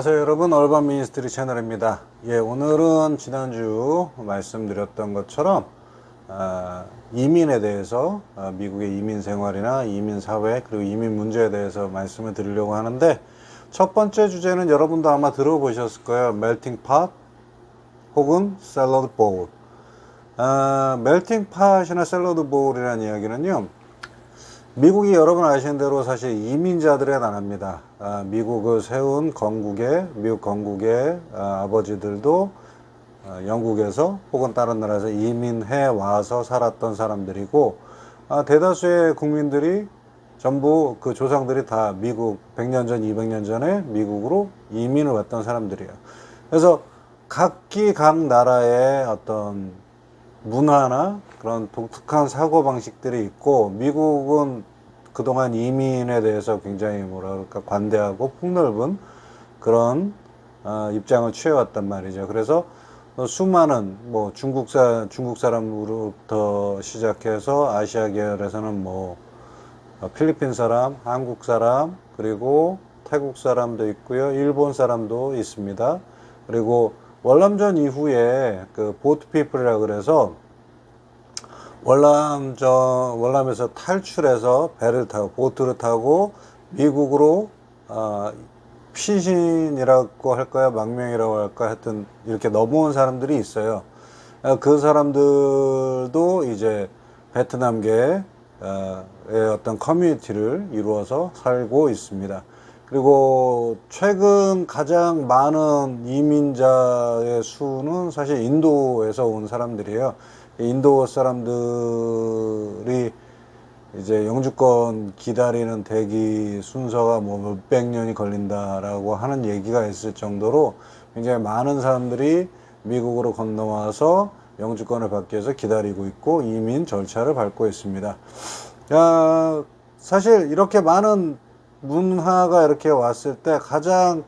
안녕하세요 여러분. 얼반 미니스트리 채널입니다. 예 오늘은 지난주 말씀드렸던 것처럼 아, 이민에 대해서 아, 미국의 이민 생활이나 이민 사회 그리고 이민 문제에 대해서 말씀을 드리려고 하는데 첫 번째 주제는 여러분도 아마 들어보셨을 거예요. 멜팅 팟 혹은 샐러드 보울 아, 멜팅 팟이나 샐러드 보울이라는 이야기는요 미국이 여러분 아시는 대로 사실 이민자들의 나라입니다. 아, 미국을 세운 건국의 미국 건국의 아, 아버지들도 아, 영국에서 혹은 다른 나라에서 이민해 와서 살았던 사람들이고 아, 대다수의 국민들이 전부 그 조상들이 다 미국 100년 전, 200년 전에 미국으로 이민을 왔던 사람들이에요. 그래서 각기 각 나라의 어떤 문화나 그런 독특한 사고 방식들이 있고 미국은 그동안 이민에 대해서 굉장히 그럴까 관대하고 폭넓은 그런 어, 입장을 취해왔단 말이죠. 그래서 어, 수많은 뭐 중국사 중국 사람으로부터 시작해서 아시아 계열에서는 뭐 어, 필리핀 사람, 한국 사람, 그리고 태국 사람도 있고요. 일본 사람도 있습니다. 그리고 월남전 이후에 그 보트 피플이라 그래서 월남 저 월남에서 탈출해서 배를 타고 보트를 타고 미국으로 어, 피신이라고 할까요 망명이라고 할까 하여튼 이렇게 넘어온 사람들이 있어요. 어, 그 사람들도 이제 베트남계의 어떤 커뮤니티를 이루어서 살고 있습니다. 그리고 최근 가장 많은 이민자의 수는 사실 인도에서 온 사람들이에요. 인도 사람들이 이제 영주권 기다리는 대기 순서가 뭐 몇백 년이 걸린다라고 하는 얘기가 있을 정도로 굉장히 많은 사람들이 미국으로 건너와서 영주권을 받기 위해서 기다리고 있고 이민 절차를 밟고 있습니다. 야, 사실 이렇게 많은 문화가 이렇게 왔을 때 가장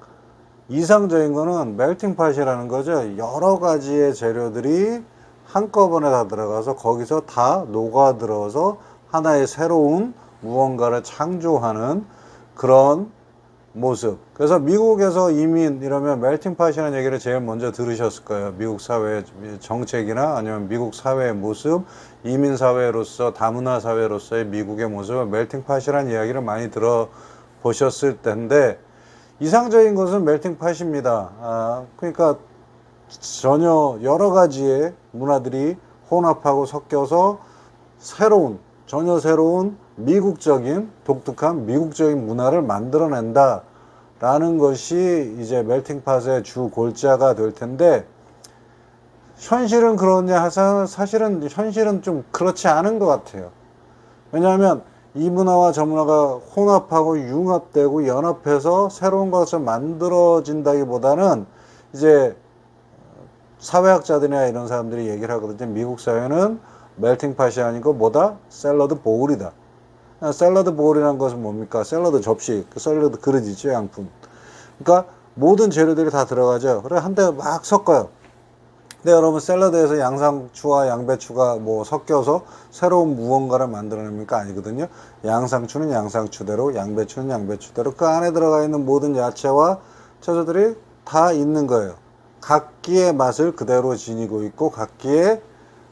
이상적인 거는 멜팅 팟이라는 거죠. 여러 가지의 재료들이 한꺼번에 다 들어가서 거기서 다 녹아들어서 하나의 새로운 무언가를 창조하는 그런 모습. 그래서 미국에서 이민 이러면 멜팅 팟이라는 얘기를 제일 먼저 들으셨을 거예요. 미국 사회 정책이나 아니면 미국 사회의 모습, 이민 사회로서 다문화 사회로서의 미국의 모습을 멜팅 팟이라는 이야기를 많이 들어 보셨을 텐데 이상적인 것은 멜팅 팟입니다. 아, 그러니까 전혀 여러 가지의 문화들이 혼합하고 섞여서 새로운 전혀 새로운 미국적인 독특한 미국적인 문화를 만들어낸다 라는 것이 이제 멜팅팟의 주 골자가 될 텐데 현실은 그러냐 하사 사실은 현실은 좀 그렇지 않은 것 같아요. 왜냐하면 이 문화와 저 문화가 혼합하고 융합되고 연합해서 새로운 것을 만들어진다기보다는 이제 사회학자들이나 이런 사람들이 얘기를 하거든요. 미국 사회는 멜팅 팟이 아니고 뭐다? 샐러드 보울이다. 샐러드 보울이라는 것은 뭡니까? 샐러드 접시, 그 샐러드 그릇이죠, 양품. 그러니까 모든 재료들이 다 들어가죠. 그래 한대막 섞어요. 근데 여러분 샐러드에서 양상추와 양배추가 뭐 섞여서 새로운 무언가를 만들어냅니까? 아니거든요. 양상추는 양상추대로, 양배추는 양배추대로 그 안에 들어가 있는 모든 야채와 채소들이 다 있는 거예요. 각기의 맛을 그대로 지니고 있고 각기의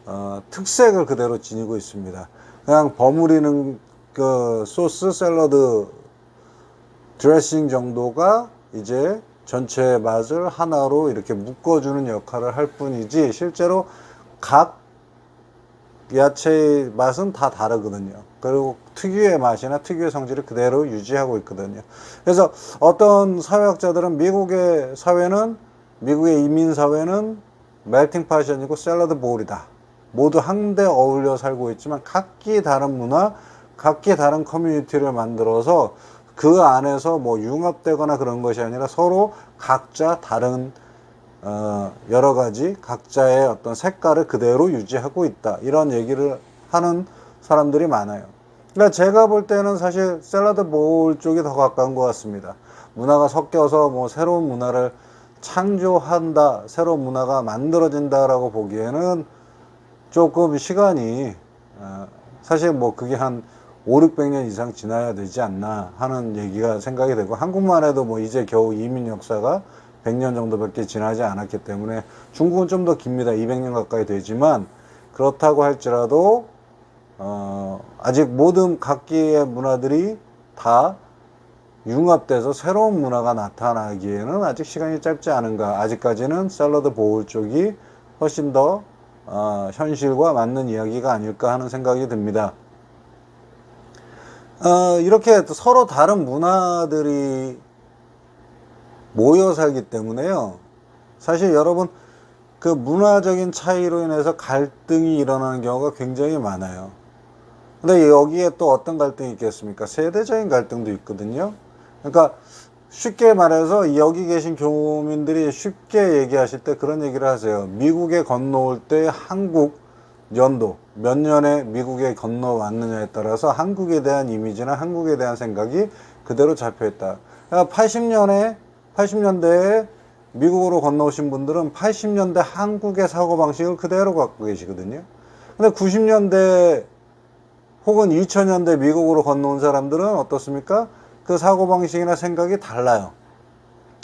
어, 특색을 그대로 지니고 있습니다. 그냥 버무리는 그 소스 샐러드 드레싱 정도가 이제 전체 맛을 하나로 이렇게 묶어주는 역할을 할 뿐이지 실제로 각 야채의 맛은 다 다르거든요. 그리고 특유의 맛이나 특유의 성질을 그대로 유지하고 있거든요. 그래서 어떤 사회학자들은 미국의 사회는 미국의 이민 사회는 멜팅 팟이 아니고 샐러드 보울이다. 모두 한데 어울려 살고 있지만 각기 다른 문화, 각기 다른 커뮤니티를 만들어서 그 안에서 뭐 융합되거나 그런 것이 아니라 서로 각자 다른 어 여러 가지 각자의 어떤 색깔을 그대로 유지하고 있다. 이런 얘기를 하는 사람들이 많아요. 그러니까 제가 볼 때는 사실 샐러드 보울 쪽이 더 가까운 것 같습니다. 문화가 섞여서 뭐 새로운 문화를 창조한다, 새로운 문화가 만들어진다라고 보기에는 조금 시간이 어, 사실 뭐 그게 한 5, 600년 이상 지나야 되지 않나 하는 얘기가 생각이 되고 한국만 해도 뭐 이제 겨우 이민 역사가 100년 정도밖에 지나지 않았기 때문에 중국은 좀 더 깁니다. 200년 가까이 되지만 그렇다고 할지라도 어, 아직 모든 각기의 문화들이 다 융합돼서 새로운 문화가 나타나기에는 아직 시간이 짧지 않은가. 아직까지는 샐러드 보울 쪽이 훨씬 더 어, 현실과 맞는 이야기가 아닐까 하는 생각이 듭니다. 어, 이렇게 또 서로 다른 문화들이 모여 살기 때문에요. 사실 여러분 그 문화적인 차이로 인해서 갈등이 일어나는 경우가 굉장히 많아요. 근데 여기에 또 어떤 갈등이 있겠습니까? 세대적인 갈등도 있거든요. 그러니까 쉽게 말해서 여기 계신 교민들이 쉽게 얘기하실 때 그런 얘기를 하세요. 미국에 건너올 때 한국 연도 몇 년에 미국에 건너왔느냐에 따라서 한국에 대한 이미지나 한국에 대한 생각이 그대로 잡혀 있다. 그러니까 80년에 80년대에 미국으로 건너오신 분들은 80년대 한국의 사고 방식을 그대로 갖고 계시거든요. 근데 90년대 혹은 2000년대 미국으로 건너온 사람들은 어떻습니까? 그 사고방식이나 생각이 달라요.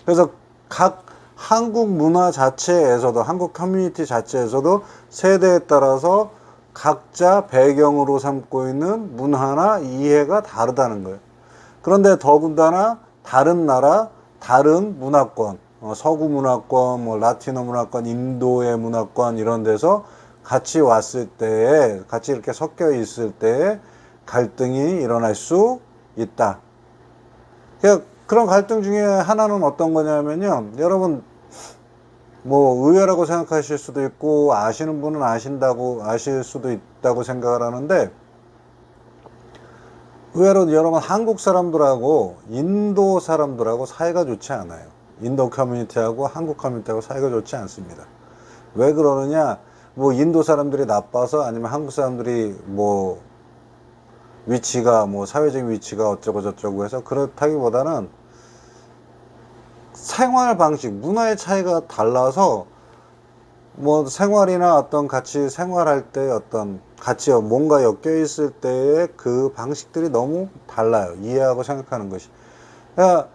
그래서 각 한국 문화 자체에서도, 한국 커뮤니티 자체에서도 세대에 따라서 각자 배경으로 삼고 있는 문화나 이해가 다르다는 거예요. 그런데 더군다나 다른 나라, 다른 문화권, 어, 서구 문화권, 뭐 라티노 문화권, 인도의 문화권 이런 데서 같이 왔을 때에 같이 이렇게 섞여 있을 때에 갈등이 일어날 수 있다. 그러니까 그런 갈등 중에 하나는 어떤 거냐면요. 여러분 뭐 의외라고 생각하실 수도 있고 아시는 분은 아신다고 아실 수도 있다고 생각을 하는데 의외로 여러분 한국 사람들하고 인도 사람들하고 사이가 좋지 않아요. 인도 커뮤니티하고 한국 커뮤니티하고 사이가 좋지 않습니다. 왜 그러느냐? 뭐 인도 사람들이 나빠서 아니면 한국 사람들이 뭐 위치가 뭐 사회적인 위치가 어쩌고 저쩌고 해서 그렇다기보다는 생활 방식, 문화의 차이가 달라서 뭐 생활이나 어떤 같이 생활할 때 어떤 같이 뭔가 엮여 있을 때의 그 방식들이 너무 달라요. 이해하고 생각하는 것이. 그러니까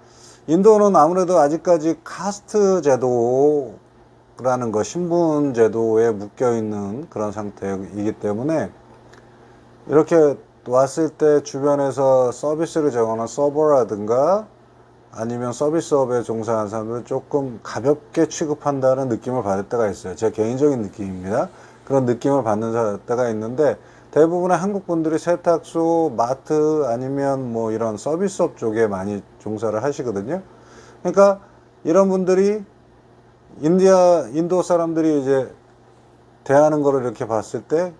인도는 아무래도 아직까지 카스트 제도라는 거, 신분 제도에 묶여 있는 그런 상태이기 때문에 이렇게 왔을 때 주변에서 서비스를 제공하는 서버라든가 아니면 서비스업에 종사하는 사람들은 조금 가볍게 취급한다는 느낌을 받을 때가 있어요. 제 개인적인 느낌입니다. 그런 느낌을 받는 때가 있는데 대부분의 한국 분들이 세탁소, 마트 아니면 뭐 이런 서비스업 쪽에 많이 종사를 하시거든요. 그러니까 이런 분들이 인디아, 인도 사람들이 이제 대하는 거를 이렇게 봤을 때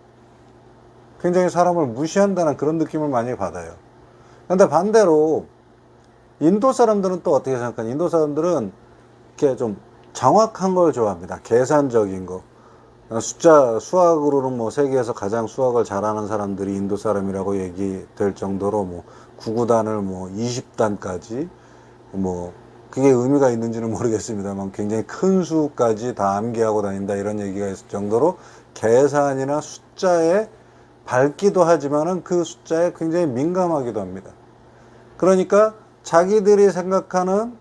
굉장히 사람을 무시한다는 그런 느낌을 많이 받아요. 근데 반대로 인도 사람들은 또 어떻게 생각하냐? 인도 사람들은 이렇게 좀 정확한 걸 좋아합니다. 계산적인 거. 숫자, 수학으로는 뭐 세계에서 가장 수학을 잘하는 사람들이 인도 사람이라고 얘기될 정도로 뭐 구구단을 뭐 20단까지 뭐 그게 의미가 있는지는 모르겠습니다만 굉장히 큰 수까지 다 암기하고 다닌다 이런 얘기가 있을 정도로 계산이나 숫자에 밝기도 하지만은 그 숫자에 굉장히 민감하기도 합니다. 그러니까 자기들이 생각하는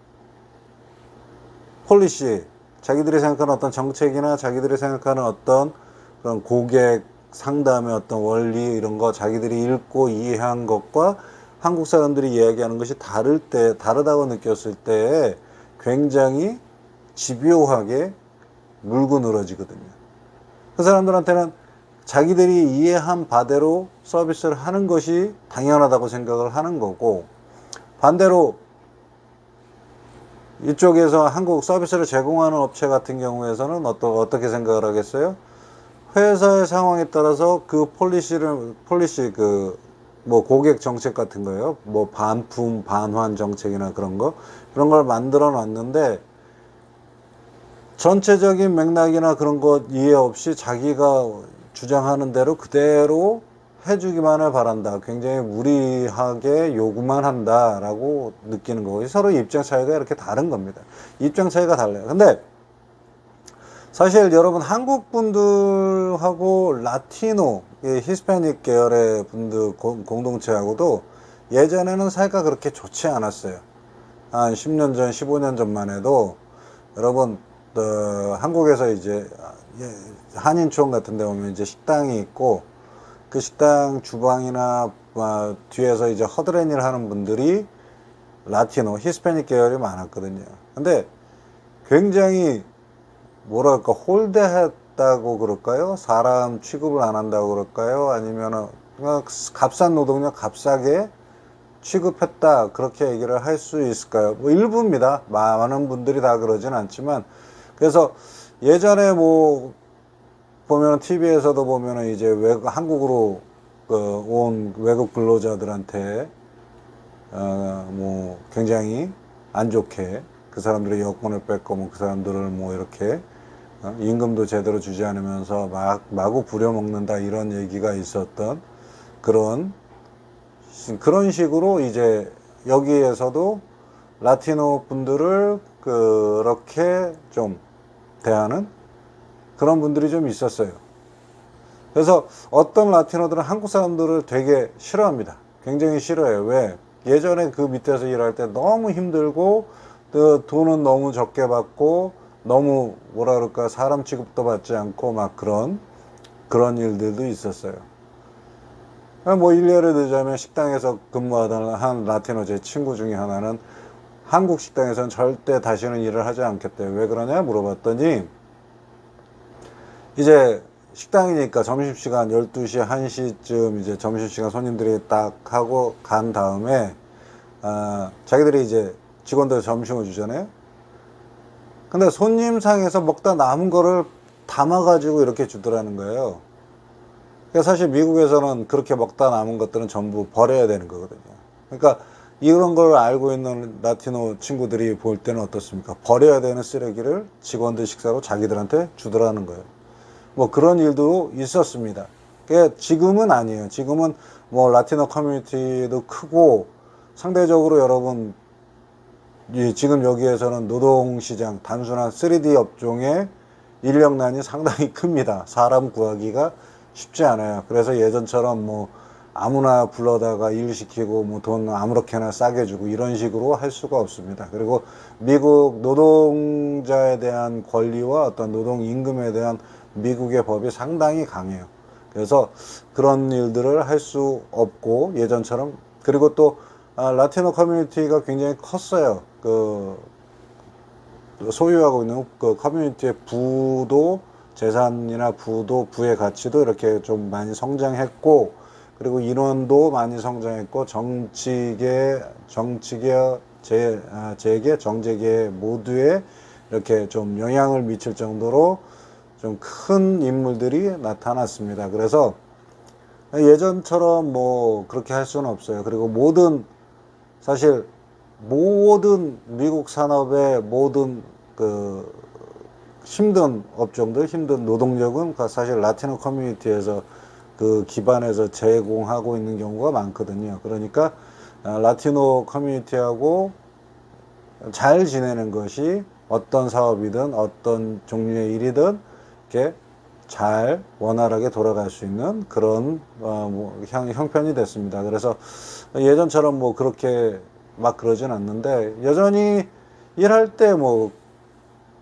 폴리시, 자기들이 생각하는 어떤 정책이나 자기들이 생각하는 어떤 그런 고객 상담의 어떤 원리 이런 거 자기들이 읽고 이해한 것과 한국 사람들이 이야기하는 것이 다를 때, 다르다고 느꼈을 때 굉장히 집요하게 물고 늘어지거든요. 그 사람들한테는 자기들이 이해한 바대로 서비스를 하는 것이 당연하다고 생각을 하는 거고 반대로 이쪽에서 한국 서비스를 제공하는 업체 같은 경우에서는 어떠, 어떻게 생각을 하겠어요? 회사의 상황에 따라서 그 폴리시를, 폴리시 그, 뭐 고객 정책 같은 거예요. 뭐 반품, 반환 정책이나 그런 거. 그런 걸 만들어 놨는데 전체적인 맥락이나 그런 것 이해 없이 자기가 주장하는 대로 그대로 해주기만을 바란다. 굉장히 무리하게 요구만 한다라고 느끼는 거고 서로 입장 차이가 이렇게 다른 겁니다. 입장 차이가 달라요. 근데 사실 여러분 한국 분들하고 라티노, 이 히스패닉 계열의 분들 공- 공동체하고도 예전에는 사이가 그렇게 좋지 않았어요. 한 10년 전, 15년 전만 해도 여러분 어, 한국에서 이제 예, 한인촌 같은 데 오면 이제 식당이 있고 그 식당 주방이나 아, 뒤에서 이제 허드렛 일 하는 분들이 라티노, 히스패닉 계열이 많았거든요. 근데 굉장히 뭐랄까 홀대했다고 그럴까요? 사람 취급을 안 한다고 그럴까요? 아니면은 그냥 값싼 노동력 값싸게 취급했다 그렇게 얘기를 할 수 있을까요? 뭐 일부입니다. 많은 분들이 다 그러진 않지만 그래서 예전에 뭐 보면 TV에서도 보면은 이제 외국 한국으로 그 온 외국 근로자들한테 어 뭐 굉장히 안 좋게 그 사람들의 여권을 뺏고 뭐 그 사람들을 뭐 이렇게 어, 임금도 제대로 주지 않으면서 막 마구 부려먹는다 이런 얘기가 있었던 그런 그런 식으로 이제 여기에서도 라티노 분들을 그렇게 좀 대하는 그런 분들이 좀 있었어요. 그래서 어떤 라티노들은 한국 사람들을 되게 싫어합니다. 굉장히 싫어해요. 왜? 예전에 그 밑에서 일할 때 너무 힘들고 그 돈은 너무 적게 받고 너무 뭐라 그럴까 사람 취급도 받지 않고 막 그런 그런 일들도 있었어요. 뭐 일례를 들자면 식당에서 근무하던 한 라티노 제 친구 중에 하나는 한국 식당에서는 절대 다시는 일을 하지 않겠대요. 왜 그러냐 물어봤더니 이제 식당이니까 점심시간 12시, 1시쯤 이제 점심시간 손님들이 딱 하고 간 다음에 아, 자기들이 이제 직원들 점심을 주잖아요. 근데 손님상에서 먹다 남은 거를 담아가지고 이렇게 주더라는 거예요. 그러니까 사실 미국에서는 그렇게 먹다 남은 것들은 전부 버려야 되는 거거든요. 그러니까 이런 걸 알고 있는 라티노 친구들이 볼 때는 어떻습니까? 버려야 되는 쓰레기를 직원들 식사로 자기들한테 주더라는 거예요. 뭐 그런 일도 있었습니다. 지금은 아니에요. 지금은 뭐 라티노 커뮤니티도 크고 상대적으로 여러분 이 지금 여기에서는 노동시장 단순한 3D 업종의 인력난이 상당히 큽니다. 사람 구하기가 쉽지 않아요. 그래서 예전처럼 뭐 아무나 불러다가 일 시키고 뭐 돈 아무렇게나 싸게 주고 이런 식으로 할 수가 없습니다. 그리고 미국 노동자에 대한 권리와 어떤 노동 임금에 대한 미국의 법이 상당히 강해요. 그래서 그런 일들을 할 수 없고 예전처럼 그리고 또 아, 라티노 커뮤니티가 굉장히 컸어요. 그 소유하고 있는 그 커뮤니티의 부도 재산이나 부도 부의 가치도 이렇게 좀 많이 성장했고 그리고 인원도 많이 성장했고 정치계 정치계 재 아, 재계 정재계 모두에 이렇게 좀 영향을 미칠 정도로 좀 큰 인물들이 나타났습니다. 그래서 예전처럼 뭐 그렇게 할 수는 없어요. 그리고 모든 사실 모든 미국 산업의 모든 그 힘든 업종들, 힘든 노동력은 그 사실 라티노 커뮤니티에서 그 기반에서 제공하고 있는 경우가 많거든요. 그러니까 아, 라티노 커뮤니티하고 잘 지내는 것이 어떤 사업이든 어떤 종류의 일이든 이렇게 잘 원활하게 돌아갈 수 있는 그런 어, 뭐 형, 형편이 됐습니다. 그래서 예전처럼 뭐 그렇게 막 그러진 않는데 여전히 일할 때 뭐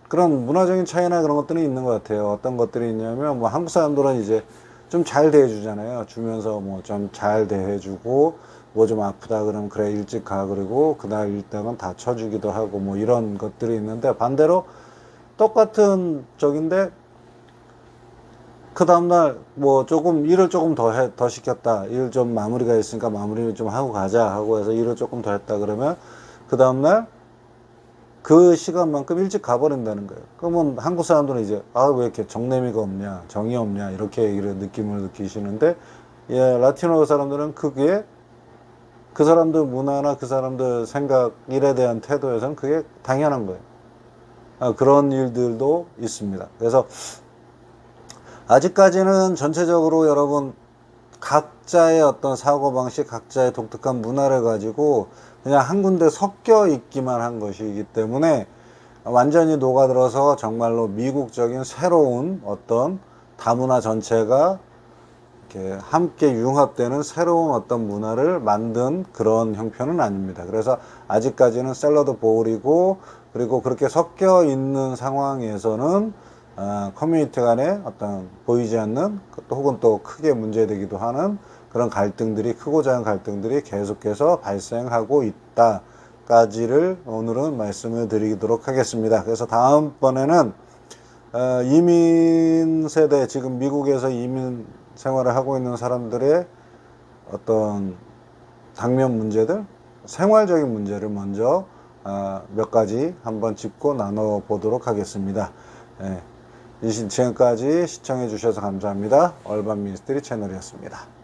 그런 문화적인 차이나 그런 것들은 있는 것 같아요. 어떤 것들이 있냐면 뭐 한국 사람들은 이제 좀 잘 대해주잖아요. 주면서 뭐 좀 잘 대해주고 뭐 좀 아프다 그러면 그래 일찍 가 그리고 그날 일당은 다 쳐주기도 하고 뭐 이런 것들이 있는데 반대로 똑같은 적인데 그 다음날 뭐 조금 일을 조금 더 해, 더 시켰다. 일 좀 마무리가 있으니까 마무리를 좀 하고 가자 하고 해서 일을 조금 더 했다 그러면 그 다음날 그 시간만큼 일찍 가버린다는 거예요. 그러면 한국 사람들은 이제 아 왜 이렇게 정내미가 없냐, 정이 없냐 이렇게 얘기를 느낌을 느끼시는데 예 라티노 사람들은 그게 그 사람들 문화나 그 사람들 생각 일에 대한 태도에서는 그게 당연한 거예요. 아, 그런 일들도 있습니다. 그래서 아직까지는 전체적으로 여러분 각자의 어떤 사고방식, 각자의 독특한 문화를 가지고 그냥 한 군데 섞여 있기만 한 것이기 때문에 완전히 녹아들어서 정말로 미국적인 새로운 어떤 다문화 전체가 이렇게 함께 융합되는 새로운 어떤 문화를 만든 그런 형편은 아닙니다. 그래서 아직까지는 샐러드 보울이고 그리고 그렇게 섞여 있는 상황에서는 어, 커뮤니티 간에 어떤 보이지 않는 또 혹은 또 크게 문제되기도 하는 그런 갈등들이 크고 작은 갈등들이 계속해서 발생하고 있다까지를 오늘은 말씀을 드리도록 하겠습니다. 그래서 다음번에는 어, 이민 세대 지금 미국에서 이민 생활을 하고 있는 사람들의 어떤 당면 문제들, 생활적인 문제를 먼저 아, 몇 가지 한번 짚고 나눠 보도록 하겠습니다. 예. 지금까지 시청해 주셔서 감사합니다. 얼반 미니스트리 채널이었습니다.